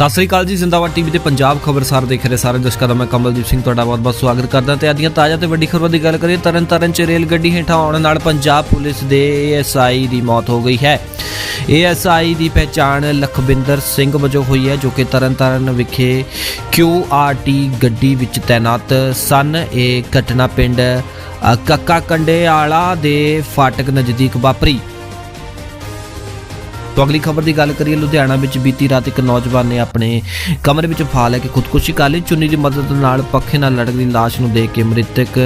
ਸਤਿ ਸ੍ਰੀ ਅਕਾਲ ਜੀ, ਜ਼ਿੰਦਾਬਾਦ ਟੀਵੀ ਤੇ ਪੰਜਾਬ ਖਬਰਸਾਰ ਦੇਖ ਰਹੇ ਸਾਰੇ ਦਰਸ਼ਕਾਂ ਦਾ ਮੈਂ ਕਮਲਦੀਪ ਸਿੰਘ ਤੁਹਾਡਾ ਬਹੁਤ-ਬਹੁਤ ਸਵਾਗਤ ਕਰਦਾ ਤੇ ਅੱਜ ਦੀਆਂ ਤਾਜ਼ਾ ਤੇ ਵੱਡੀ ਖਬਰਾਂ ਦੀ ਗੱਲ ਕਰੀਏ, ਤਰਨਤਾਰਨ ਚ ਰੇਲ ਗੱਡੀ ਹੇਠਾਂ ਆਉਣ ਨਾਲ ਪੰਜਾਬ ਪੁਲਿਸ ਦੇ ਏਐਸਆਈ ਦੀ ਮੌਤ ਹੋ ਗਈ ਹੈ। ਏਐਸਆਈ ਦੀ ਪਛਾਣ ਲਖਵਿੰਦਰ ਸਿੰਘ ਵਜੋਂ ਹੋਈ ਹੈ, ਜੋ ਕਿ ਤਰਨਤਾਰਨ ਵਿਖੇ ਕਿਊਆਰਟੀ ਗੱਡੀ ਵਿੱਚ ਤਾਇਨਾਤ ਸਨ। ਇਹ ਘਟਨਾ ਪਿੰਡ ਕੱਕਾ ਕੰਡੇ ਆਲਾ ਦੇ ਫਾਟਕ ਨਜ਼ਦੀਕ ਵਾਪਰੀ। ਤੋਂ ਅਗਲੀ ਖਬਰ ਦੀ ਗੱਲ ਕਰੀਏ, ਲੁਧਿਆਣਾ ਵਿੱਚ ਬੀਤੀ ਰਾਤ ਇੱਕ ਨੌਜਵਾਨ ਨੇ ਆਪਣੇ ਕਮਰੇ ਵਿੱਚ ਫਾ ਲੈ ਕੇ ਖੁਦਕੁਸ਼ੀ ਕਰ ਲਈ। ਚੁੰਨੀ ਦੀ ਮਦਦ ਨਾਲ ਪੱਖੇ ਨਾਲ ਲਟਕਦੀ ਲਾਸ਼ ਨੂੰ ਦੇਖ ਕੇ ਮ੍ਰਿਤਕ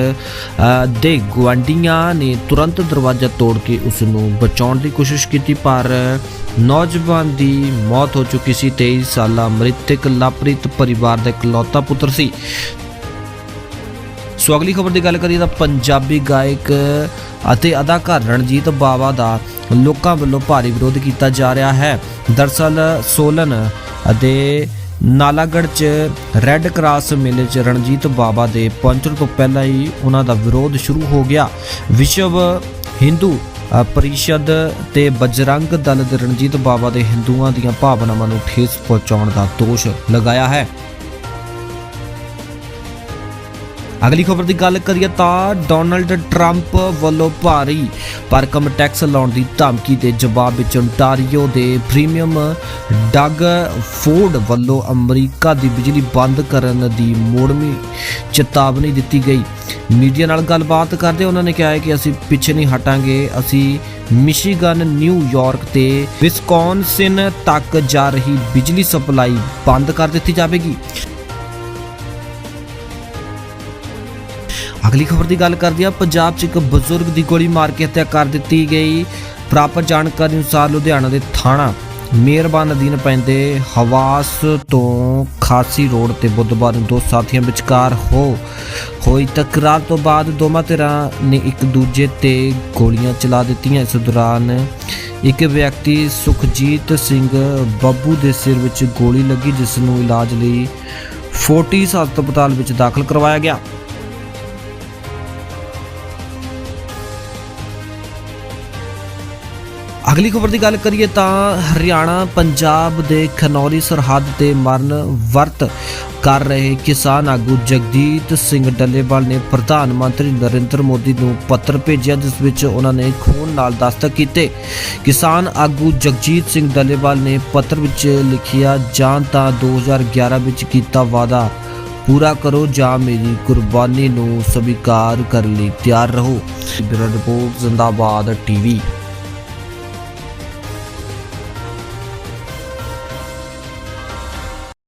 ਦੇ ਗੁਆਂਢੀਆਂ ਨੇ ਤੁਰੰਤ ਦਰਵਾਜ਼ਾ ਤੋੜ ਕੇ ਉਸ ਨੂੰ ਬਚਾਉਣ ਦੀ ਕੋਸ਼ਿਸ਼ ਕੀਤੀ, ਪਰ ਨੌਜਵਾਨ ਦੀ ਮੌਤ ਹੋ ਚੁੱਕੀ ਸੀ। 23 ਸਾਲਾ ਮ੍ਰਿਤਕ ਲਾਪ੍ਰਿਤ ਪਰਿਵਾਰ ਦਾ ਇਕਲੌਤਾ ਪੁੱਤਰ ਸੀ। ਸੋ ਅਗਲੀ ਖਬਰ ਦੀ ਗੱਲ ਕਰੀਏ ਤਾਂ ਪੰਜਾਬੀ ਗਾਇਕ ਅਤੇ ਅਦਾਕਾਰ ਰਣਜੀਤ ਬਾਵਾ ਦਾ ਲੋਕਾਂ ਵੱਲੋਂ ਭਾਰੀ ਵਿਰੋਧ ਕੀਤਾ ਜਾ ਰਿਹਾ ਹੈ। ਦਰਸਲ ਸੋਲਨ ਅਤੇ ਨਾਲਾਗੜ੍ਹ 'ਚ ਰੈੱਡ ਕਰਾਸ ਮੇਲੇ 'ਚ ਰਣਜੀਤ ਬਾਵਾ ਦੇ ਪਹੁੰਚਣ ਤੋਂ ਪਹਿਲਾਂ ਹੀ ਉਹਨਾਂ ਦਾ ਵਿਰੋਧ ਸ਼ੁਰੂ ਹੋ ਗਿਆ। ਵਿਸ਼ਵ ਹਿੰਦੂ ਪਰਿਸ਼ਦ ਤੇ ਬਜਰੰਗ ਦਲ ਦੇ ਰਣਜੀਤ ਬਾਵਾ ਦੇ ਹਿੰਦੂਆਂ ਦੀਆਂ ਭਾਵਨਾਵਾਂ ਨੂੰ ਠੇਸ ਪਹੁੰਚਾਉਣ ਦਾ ਦੋਸ਼ ਲਗਾਇਆ ਹੈ। ਅਗਲੀ ਖਬਰ ਦੀ ਗੱਲ ਕਰੀਏ ਤਾਂ ਡੋਨਲਡ ਟਰੰਪ ਵੱਲੋਂ ਭਾਰੀ ਪਰਕਮ ਟੈਕਸ ਲਾਉਣ ਦੀ ਧਮਕੀ ਦੇ ਜਵਾਬ ਵਿੱਚ ਓਨਟਾਰੀਓ ਦੇ ਪ੍ਰੀਮੀਅਮ ਡਗ ਫੋਰਡ ਵੱਲੋਂ ਅਮਰੀਕਾ ਦੀ ਬਿਜਲੀ ਬੰਦ ਕਰਨ ਦੀ ਮੋੜਵੀਂ ਚੇਤਾਵਨੀ ਦਿੱਤੀ ਗਈ। ਮੀਡੀਆ ਨਾਲ ਗੱਲਬਾਤ ਕਰਦੇ ਉਹਨਾਂ ਨੇ ਕਿਹਾ ਕਿ ਅਸੀਂ ਪਿੱਛੇ ਨਹੀਂ ਹਟਾਂਗੇ। ਅਸੀਂ ਮਿਸ਼ੀਗਨ ਨਿਊਯਾਰਕ ਤੇ ਵਿਸਕੌਨਸਿਨ ਤੱਕ ਜਾ ਰਹੀ ਬਿਜਲੀ ਸਪਲਾਈ ਬੰਦ ਕਰ ਦਿੱਤੀ ਜਾਵੇਗੀ। ਅਗਲੀ ਖਬਰ ਦੀ ਗੱਲ ਕਰਦੇ ਹਾਂ। ਪੰਜਾਬ 'ਚ ਇੱਕ ਬਜ਼ੁਰਗ ਦੀ ਗੋਲੀ ਮਾਰ ਕੇ ਹੱਤਿਆ ਕਰ ਦਿੱਤੀ ਗਈ। ਪ੍ਰਾਪਤ ਜਾਣਕਾਰੀ ਅਨੁਸਾਰ ਲੁਧਿਆਣਾ ਦੇ ਥਾਣਾ ਮਿਹਰਬਾਨ ਅਧੀਨ ਪੈਂਦੇ ਹਵਾਸ ਤੋਂ ਖਾਸੀ ਰੋਡ ਤੇ ਬੁੱਧਵਾਰ ਨੂੰ ਦੋ ਸਾਥੀਆਂ ਵਿਚਕਾਰ ਹੋ ਹੋਈ ਤਕਰਾਰ ਤੋਂ ਬਾਅਦ ਦੋਵਾਂ ਧਿਰਾਂ ਨੇ ਇੱਕ ਦੂਜੇ ਤੇ ਗੋਲੀਆਂ ਚਲਾ ਦਿੱਤੀਆਂ। ਇਸ ਦੌਰਾਨ ਇੱਕ ਵਿਅਕਤੀ ਸੁਖਜੀਤ ਸਿੰਘ ਬੱਬੂ ਦੇ ਸਿਰ ਵਿੱਚ ਗੋਲੀ ਲੱਗੀ, ਜਿਸ ਨੂੰ ਇਲਾਜ ਲਈ ਫੋਰਟਿਸ ਹਸਪਤਾਲ ਵਿੱਚ ਦਾਖਲ ਕਰਵਾਇਆ ਗਿਆ। ਅਗਲੀ ਖਬਰ ਦੀ ਗੱਲ ਕਰੀਏ ਤਾਂ ਹਰਿਆਣਾ, ਪੰਜਾਬ ਦੇ ਖਨੌਰੀ ਸਰਹੱਦ ਤੇ ਮਰਨ ਵਰਤ ਕਰ ਰਹੇ ਕਿਸਾਨ ਆਗੂ ਜਗਦੀਤ ਸਿੰਘ ਡੱਲੇਵਾਲ ਨੇ ਪ੍ਰਧਾਨ ਮੰਤਰੀ ਨਰਿੰਦਰ ਮੋਦੀ ਨੂੰ ਪੱਤਰ ਭੇਜਿਆ, ਜਿਸ ਵਿੱਚ ਉਹਨਾਂ ਨੇ ਖੂਨ ਨਾਲ ਦਸਤਕ ਕੀਤੇ। ਕਿਸਾਨ ਆਗੂ ਜਗਜੀਤ ਸਿੰਘ ਡੱਲੇਵਾਲ ਨੇ ਪੱਤਰ ਵਿੱਚ ਲਿਖਿਆ, ਜਾਂ ਤਾਂ 2011 ਵਿੱਚ ਕੀਤਾ ਵਾਅਦਾ ਪੂਰਾ ਕਰੋ, ਜਾਂ ਮੇਰੀ ਕੁਰਬਾਨੀ ਨੂੰ ਸਵੀਕਾਰ ਕਰਨ ਲਈ ਤਿਆਰ ਰਹੋ। Bureau report, Zindabad TV.